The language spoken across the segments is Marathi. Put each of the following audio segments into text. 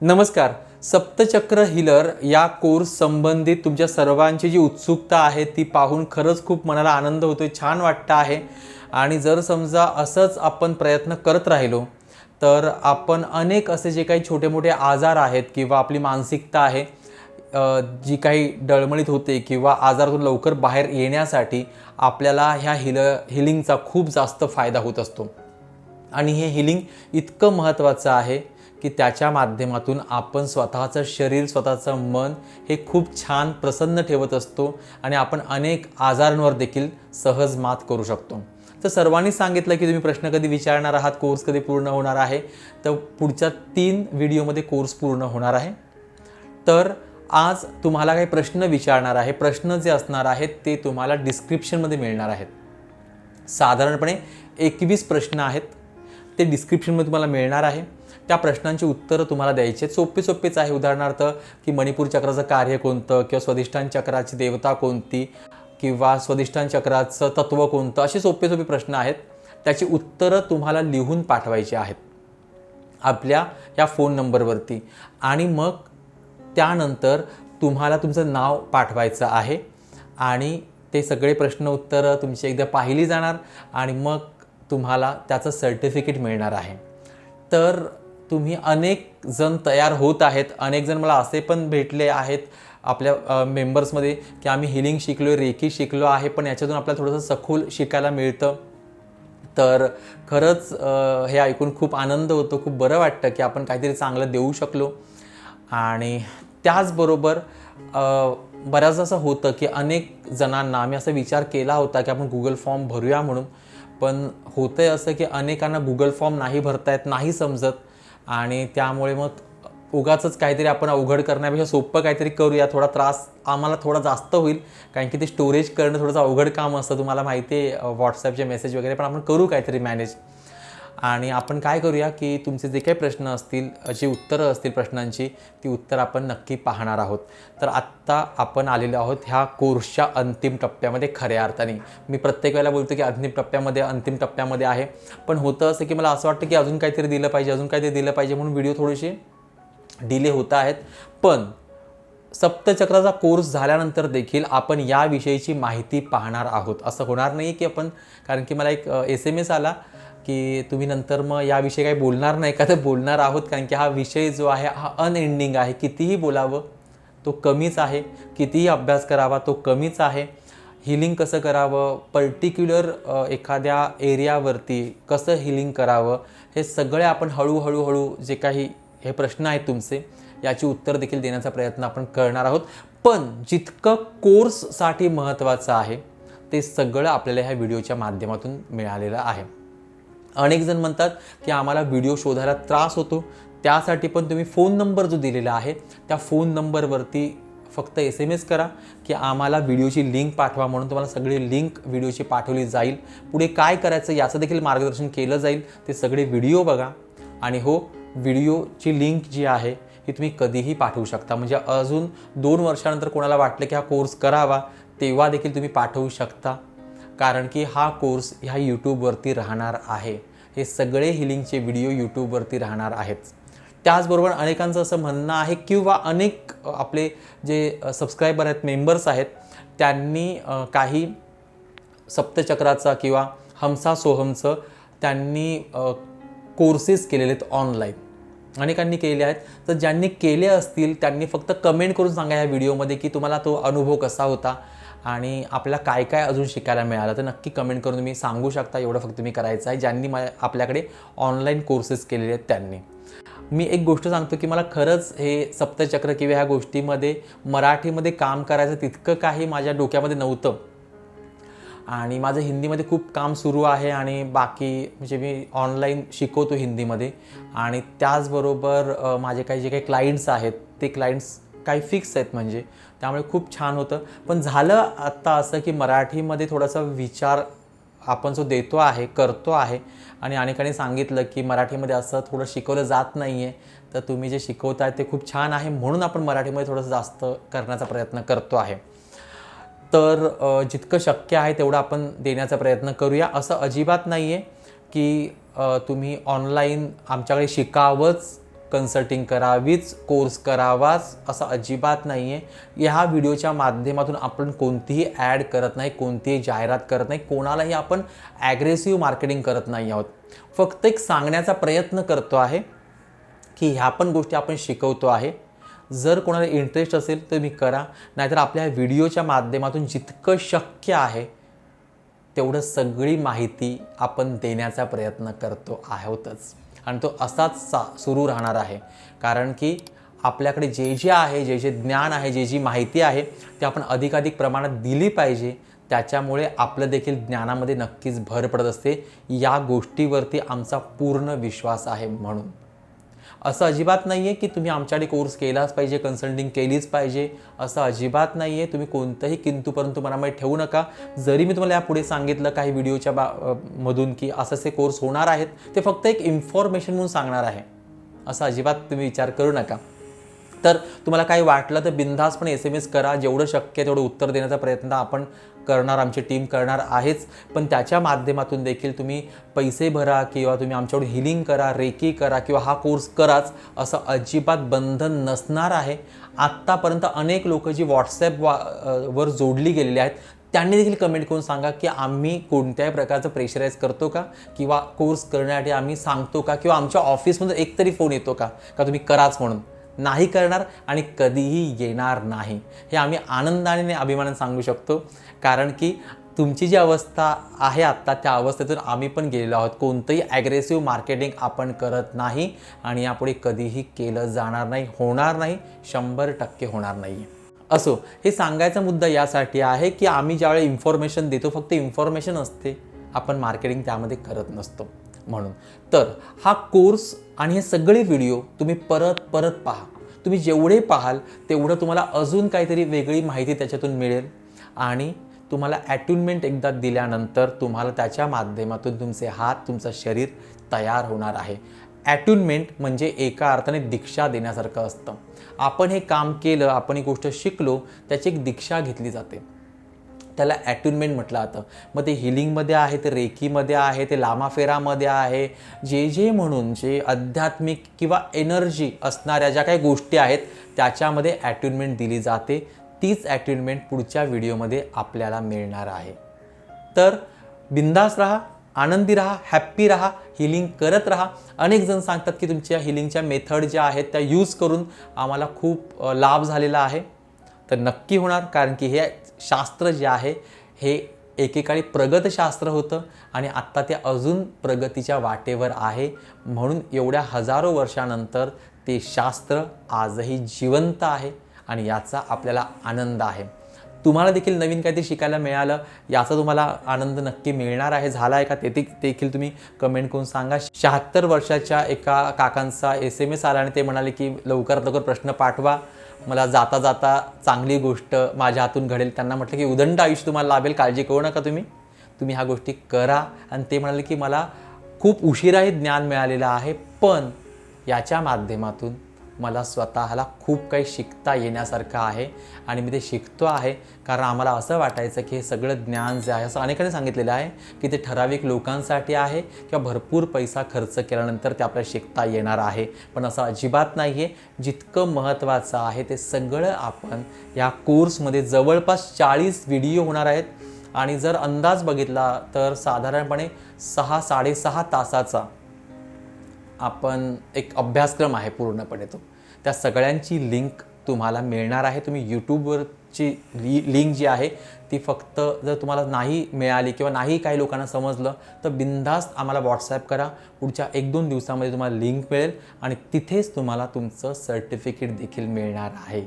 नमस्कार. सप्तचक्र हिलर या कोर्स संबंधित तुमच्या सर्वांची जी उत्सुकता आहे ती पाहून खरंच खूप मनाला आनंद होतो आहे छान वाटतं आहे. आणि जर समजा असंच आपण प्रयत्न करत राहिलो तर आपण अनेक असे जे काही छोटे मोठे आजार आहेत किंवा आपली मानसिकता आहे जी काही डळमळीत होते किंवा आजारातून लवकर बाहेर येण्यासाठी आपल्याला ह्या हिल हिलिंगचा खूप जास्त फायदा होत असतो. आणि हे हिलिंग इतकं महत्त्वाचं आहे की त्याच्या माध्यमातून आपण स्वतःचं शरीर स्वतःचं मन हे खूप छान प्रसन्न ठेवत असतो आणि आपण अनेक आजारांवर देखील सहज मात करू शकतो. तर सर्वांनी सांगितलं की तुम्ही प्रश्न कधी विचारणार आहात कोर्स कधी पूर्ण होणार आहे तर पुढच्या तीन व्हिडिओमध्ये कोर्स पूर्ण होणार आहे. तर आज तुम्हाला काही प्रश्न विचारणार आहे प्रश्न जे असणार आहेत ते तुम्हाला डिस्क्रिप्शनमध्ये मिळणार आहेत. साधारणपणे एकवीस प्रश्न आहेत ते डिस्क्रिप्शनमध्ये तुम्हाला मिळणार आहे. त्या प्रश्नांची उत्तरं तुम्हाला द्यायची आहेत. सोपे सोपेच आहे. उदाहरणार्थ की मणिपूर चक्राचं कार्य कोणतं किंवा स्वधिष्ठान चक्राची देवता कोणती किंवा स्वधिष्ठान चक्राचं तत्त्व कोणतं असे सोपे सोपे प्रश्न आहेत. त्याची उत्तरं तुम्हाला लिहून पाठवायची आहेत. आपल्या या फोन नंबरवरती. आणि मग त्यानंतर तुम्हाला तुमचं नाव पाठवायचं आहे. आणि ते सगळे प्रश्न उत्तरं तुमची एकदा पाहिली जाणार. आणि मग तुम्हाला त्याचं सर्टिफिकेट मिळणार आहे. तर तुम्ही अनेक जण तयार होत आहेत. अनेक जण मला असे पण भेटले आहेत आपल्या मेंबर्समध्ये की आम्ही हिलिंग शिकलो रेकी शिकलो आहे पण याच्यातून आपल्याला थोडंसं सखोल शिकायला मिळतं. तर खरंच हे ऐकून खूप आनंद होतो. खूप बरं वाटतं की आपण काहीतरी चांगलं देऊ शकलो. आणि त्याचबरोबर बऱ्याचदा असं होतं की अनेक जणांना आम्ही असा विचार केला होता की आपण गुगल फॉर्म भरूया म्हणून. पण होतं आहे असं की अनेकांना गुगल फॉर्म नाही भरता येत नाही समजत. आणि त्यामुळे मग उगाच काहीतरी आपण अवघड करण्यापेक्षा सोपं काहीतरी करूया. थोडा त्रास आम्हाला थोडा जास्त होईल कारण की ते स्टोरेज करणं थोडंसं अवघड काम असतं. तुम्हाला माहिती आहे व्हॉट्सॲपचे मेसेज वगैरे पण आपण करू काहीतरी मॅनेज आणि आपण काय करूया की तुमचे जे काही प्रश्न असतील जी उत्तरं असतील प्रश्नांची ती उत्तर आपण नक्की पाहणार आहोत. तर आत्ता आपण आलेलो आहोत ह्या कोर्सच्या अंतिम टप्प्यामध्ये खऱ्या अर्थाने. मी प्रत्येक वेळेला बोलतो की अंतिम टप्प्यामध्ये अंतिम टप्प्यामध्ये आहे. पण होतं असं की मला असं वाटतं की अजून काहीतरी दिलं पाहिजे अजून काहीतरी दिलं पाहिजे म्हणून व्हिडिओ थोडेसे डिले होत आहेत. पण सप्तचक्राचा कोर्स झाल्यानंतर देखील आपण याविषयीची माहिती पाहणार आहोत. असं होणार नाही की आपण कारण की मला एक एस एम एस आला की तुम्ही नंतर मग याविषयी काही बोलणार नाही का? तर बोलणार आहोत कारण की हा विषय जो आहे हा अनएंडिंग आहे. कितीही बोलावं तो कमीच आहे. कितीही अभ्यास करावा तो कमीच आहे. हिलिंग कसं करावं? पर्टिक्युलर एखाद्या एरियावरती कसं हिलिंग करावं? हे सगळे आपण हळूहळू हळू जे काही हे प्रश्न आहेत तुमचे याची उत्तर देखील देण्याचा प्रयत्न आपण करणार आहोत. पण जितकं कोर्ससाठी महत्त्वाचं आहे ते सगळं आपल्याला ह्या व्हिडिओच्या माध्यमातून मिळालेलं आहे. अनेक जण म्हणतात की आम्हाला व्हिडिओ शोधायला त्रास होतो. त्यासाठी पण तुम्ही फोन नंबर जो दिलेला आहे त्या फोन नंबरवरती फक्त एस एम एस करा की आम्हाला व्हिडिओची लिंक पाठवा म्हणून तुम्हाला सगळी लिंक व्हिडिओची पाठवली जाईल. पुढे काय करायचं याचं देखील मार्गदर्शन केलं जाईल. ते सगळे व्हिडिओ बघा. आणि हो व्हिडिओची लिंक जी आहे की तुम्ही कधीही पाठवू शकता. म्हणजे अजून दोन वर्षानंतर कोणाला वाटलं की हा कोर्स करावा तेव्हा देखील तुम्ही पाठवू शकता. कारण की हा कोर्स ह्या यूट्यूबवरती राहणार आहे. हे सगळे हिलिंगचे व्हिडिओ यूट्यूबवरती राहणार आहेत. त्याचबरोबर अनेकांचं असं म्हणणं आहे किंवा अनेक आपले जे सबस्क्रायबर आहेत मेंबर्स आहेत त्यांनी काही सप्तचक्राचा किंवा हमसा सोहमचं त्यांनी कोर्सेस केलेले आहेत ऑनलाईन अनेकांनी केले आहेत. तर ज्यांनी केले असतील त्यांनी फक्त कमेंट करून सांगा या व्हिडिओमध्ये की तुम्हाला तो अनुभव कसा होता आणि आपल्याला काय काय अजून शिकायला मिळालं. तर नक्की कमेंट करून तुम्ही सांगू शकता. एवढं फक्त तुम्ही करायचं आहे. ज्यांनी मा आपल्याकडे ऑनलाईन कोर्सेस केलेले आहेत त्यांनी. मी एक गोष्ट सांगतो की मला खरंच हे सप्तचक्र किंवा ह्या गोष्टीमध्ये मराठीमध्ये काम करायचं तितकं काही माझ्या डोक्यामध्ये नव्हतं. आणि माझं हिंदीमध्ये खूप काम सुरू आहे आणि बाकी म्हणजे मी ऑनलाईन शिकवतो हिंदीमध्ये. आणि त्याचबरोबर माझे काही जे काही क्लायंट्स आहेत ते क्लायंट्स काही फिक्स आहेत म्हणजे त्यामुळे खूप छान होतं. पण झालं आत्ता असं की मराठीमध्ये थोडासा विचार आपण जो देतो आहे करतो आहे आणि अनेकांनी सांगितलं की मराठीमध्ये असं थोडं शिकवलं जात नाही आहे तर तुम्ही जे शिकवताय ते खूप छान आहे म्हणून आपण मराठीमध्ये थोडंसं जास्त करण्याचा प्रयत्न करतो आहे. तर जितकं शक्य आहे तेवढं आपण देण्याचा प्रयत्न करूया. असं अजिबात नाही आहे की तुम्ही ऑनलाईन आमच्याकडे शिकावंच कन्सल्टिंग करावीच कोर्स करावाच असं अजिबात नाही आहे ह्या व्हिडिओच्या माध्यमातून आपण कोणतीही ॲड करत नाही कोणतीही जाहिरात करत नाही कोणालाही आपण ॲग्रेसिव्ह मार्केटिंग करत नाही आहोत. फक्त एक सांगण्याचा प्रयत्न करतो आहे की ह्या पण गोष्टी आपण शिकवतो आहे. जर कोणाला इंटरेस्ट असेल तर मी करा. नाहीतर आपल्या व्हिडिओच्या माध्यमातून जितकं शक्य आहे तेवढं सगळी माहिती आपण देण्याचा प्रयत्न करतो आहोतच. आणि तो असाच सा सुरू राहणार आहे. कारण की आपल्याकडे जे जे आहे जे जे ज्ञान आहे जे जी माहिती आहे ते आपण अधिकाधिक प्रमाणात दिली पाहिजे. त्याच्यामुळे आपलं देखील ज्ञानामध्ये नक्कीच भर पडत असते. या गोष्टीवरती आमचा पूर्ण विश्वास आहे म्हणून. असं अजिबात नाही आहे की तुम्ही आमच्याकडे कोर्स केलाच पाहिजे कन्सल्टिंग केलीच पाहिजे. असं अजिबात नाही आहे तुम्ही कोणतंही किंतूपर्यंत परंतु मनामध्ये ठेवू नका. जरी मी तुम्हाला यापुढे सांगितलं काही व्हिडिओच्या बा मधून की असं असे कोर्स होणार आहेत ते फक्त एक इन्फॉर्मेशन म्हणून सांगणार आहे. असं अजिबात तुम्ही विचार करू नका. तर तुम्हाला काही वाटलं तर बिनधास्तपणे एस एम एस करा. जेवढं शक्य तेवढं उत्तर देण्याचा प्रयत्न आपण करणार आमची टीम करणार आहेच. पण त्याच्या माध्यमातून देखील तुम्ही पैसे भरा किंवा तुम्ही आमच्याकडून हिलिंग करा रेकी करा किंवा हा कोर्स कराच असं अजिबात बंधन नसणार आहे. आत्तापर्यंत अनेक लोक जी व्हॉट्सॲप वा वर जोडली गेलेली आहेत त्यांनी देखील कमेंट करून सांगा की आम्ही कोणत्याही प्रकारचं प्रेशराईज करतो का? किंवा कोर्स करण्यासाठी आम्ही सांगतो का? किंवा आमच्या ऑफिसमधून एकतरी फोन येतो का? का तुम्ही कराच म्हणून? नाही करणार आणि कधीही येणार नाही. हे आम्ही आनंदाने आणि अभिमानाने सांगू शकतो. कारण की तुमची जी अवस्था आहे आत्ता त्या अवस्थेतून आम्ही पण गेलेलो आहोत. कोणतंही ॲग्रेसिव्ह मार्केटिंग आपण करत नाही आणि यापुढे कधीही केलं जाणार नाही होणार नाही शंभर टक्के होणार नाही असो हे सांगायचा मुद्दा यासाठी आहे की आम्ही ज्यावेळी इन्फॉर्मेशन देतो फक्त इन्फॉर्मेशन असते. आपण मार्केटिंग त्यामध्ये करत नसतो. म्हणून. तर हा कोर्स आणि हे सगळे व्हिडिओ तुम्ही परत परत पहा. तुम्ही जेवढे पाहाल तेवढं तुम्हाला अजून काहीतरी वेगळी माहिती त्याच्यातून मिळेल. आणि तुम्हाला ॲट्युनमेंट एकदा दिल्यानंतर तुम्हाला त्याच्या माध्यमातून तुमचे हात तुमचं शरीर तयार होणार आहे. ॲट्युनमेंट म्हणजे एका अर्थाने दीक्षा देण्यासारखं असतं. आपण हे काम केलं आपण ही गोष्ट शिकलो त्याची एक दीक्षा घेतली जाते. त्याला ॲट्युनमेंट म्हटलं जातं. मग ते हिलिंगमध्ये आहे ते रेकीमध्ये आहे ते लामाफेरामध्ये आहे. जे जे म्हणून जे आध्यात्मिक किंवा एनर्जी असणाऱ्या ज्या काही गोष्टी आहेत त्याच्यामध्ये ॲट्युनमेंट दिली जाते. तीच ॲट्युनमेंट पुढच्या व्हिडिओमध्ये आपल्याला मिळणार आहे. तर बिंदास राहा आनंदी राहा हॅप्पी राहा हिलिंग करत राहा. अनेक जण सांगतात की तुमच्या हिलिंगच्या मेथड ज्या आहेत त्या यूज करून आम्हाला खूप लाभ झालेला आहे. तर नक्की होणार कारण की हे शास्त्र जे आहे हे एकेकाळी प्रगत शास्त्र होतं आणि आत्ता ते अजून प्रगतीच्या वाटेवर आहे. म्हणून एवढ्या हजारो वर्षानंतर ते शास्त्र आजही जिवंत आहे आणि याचा आपल्याला आनंद आहे. तुम्हाला देखील नवीन काहीतरी शिकायला मिळालं याचा तुम्हाला आनंद नक्की मिळणार आहे. झाला आहे का ते ते- देखील तुम्ही कमेंट करून सांगा. शहात्तर वर्षाच्या एका काकांचा एस एम एस आला आणि ते म्हणाले की लवकरात लवकर प्रश्न पाठवा. मला जाता जाता चांगली गोष्ट माझ्या हातून घडेल. त्यांना म्हटलं की उदंड आयुष्य तुम्हाला लाभेल. काळजी करू नका तुम्ही. तुम्ही ह्या गोष्टी करा. आणि ते म्हणाले की मला खूप उशिराही ज्ञान मिळालेलं आहे पण याच्या माध्यमातून मला स्वतःला खूप काही शिकता येण्यासारखं आहे आणि मी ते शिकतो आहे. कारण आम्हाला असं वाटायचं की हे सगळं ज्ञान जे आहे असं अनेकांनी सांगितलेलं आहे की ते ठराविक लोकांसाठी आहे किंवा भरपूर पैसा खर्च केल्यानंतर ते आपल्याला शिकता येणार आहे. पण असं अजिबात नाही आहे जितकं महत्त्वाचं आहे ते सगळं आपण या कोर्समध्ये जवळपास चाळीस व्हिडिओ होणार आहेत. आणि जर अंदाज बघितला तर साधारणपणे सहा साडेसहा तासाचा आपण एक अभ्यासक्रम आहे पूर्णपणे तो. त्या सगळ्यांची लिंक तुम्हाला मिळणार आहे. तुम्ही यूट्यूबवरची लि लिंक जी आहे ती फक्त जर तुम्हाला नाही मिळाली किंवा नाही काही लोकांना समजलं तर बिनधास्त आम्हाला व्हॉट्सॲप करा. पुढच्या एक दोन दिवसामध्ये तुम्हाला लिंक मिळेल आणि तिथेच तुम्हाला तुमचं सर्टिफिकेट देखील मिळणार आहे.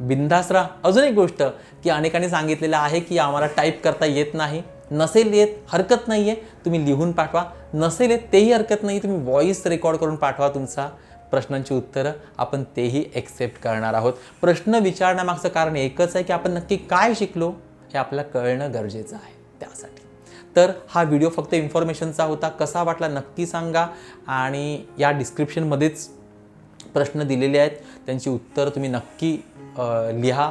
बिंदास राहा. अजून एक गोष्ट की अनेकांनी सांगितलेलं आहे की आम्हाला टाईप करता येत नाही. नसेल येत हरकत नाही आहे तुम्ही लिहून पाठवा. नसेल येत तेही हरकत नाही तुम्ही व्हॉईस रेकॉर्ड करून पाठवा तुमचा. प्रश्नांची उत्तरं आपण तेही एक्सेप्ट करणार आहोत. प्रश्न विचारण्यामागचं कारण एकच आहे की आपण नक्की काय शिकलो हे आपल्याला कळणं गरजेचं आहे त्यासाठी. तर हा व्हिडिओ फक्त इन्फॉर्मेशनचा होता. कसा वाटला नक्की सांगा. आणि या डिस्क्रिप्शनमध्येच प्रश्न दिलेले आहेत. त्यांची उत्तरं तुम्ही नक्की लिहा.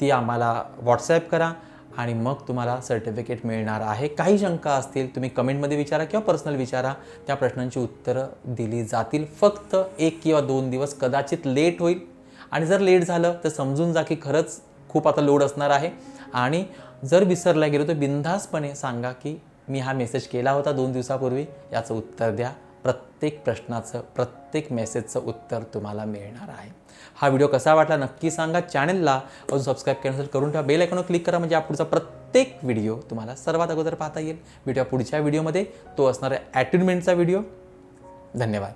ती आम्हाला व्हॉट्सॲप करा. आणि मग तुम्हाला सर्टिफिकेट मिळणार आहे. काही शंका असतील तुम्ही कमेंटमध्ये विचारा किंवा पर्सनल विचारा. त्या प्रश्नांची उत्तरं दिली जातील. फक्त एक किंवा दोन दिवस कदाचित लेट होईल. आणि जर लेट झालं तर समजून जा की खरंच खूप आता लोड असणार आहे. आणि जर विसरला गेलो तर बिनधास्तपणे सांगा की मी हा मेसेज केला होता दोन दिवसापूर्वी. याचं उत्तर द्या. प्रत्येक प्रश्नाचं प्रत्येक मेसेजचं उत्तर तुम्हाला मिळणार आहे. हा व्हिडिओ कसा वाटला नक्की सांगा. चॅनलला अजून सबस्क्राईब केलं करून ठेवा. बेल आयकॉनवर क्लिक करा म्हणजे पुढचा प्रत्येक व्हिडिओ तुम्हाला सर्वात अगोदर पाहता येईल. व्हिडिओ पुढच्या व्हिडिओमध्ये तो असणारा आहे व्हिडिओ धन्यवाद.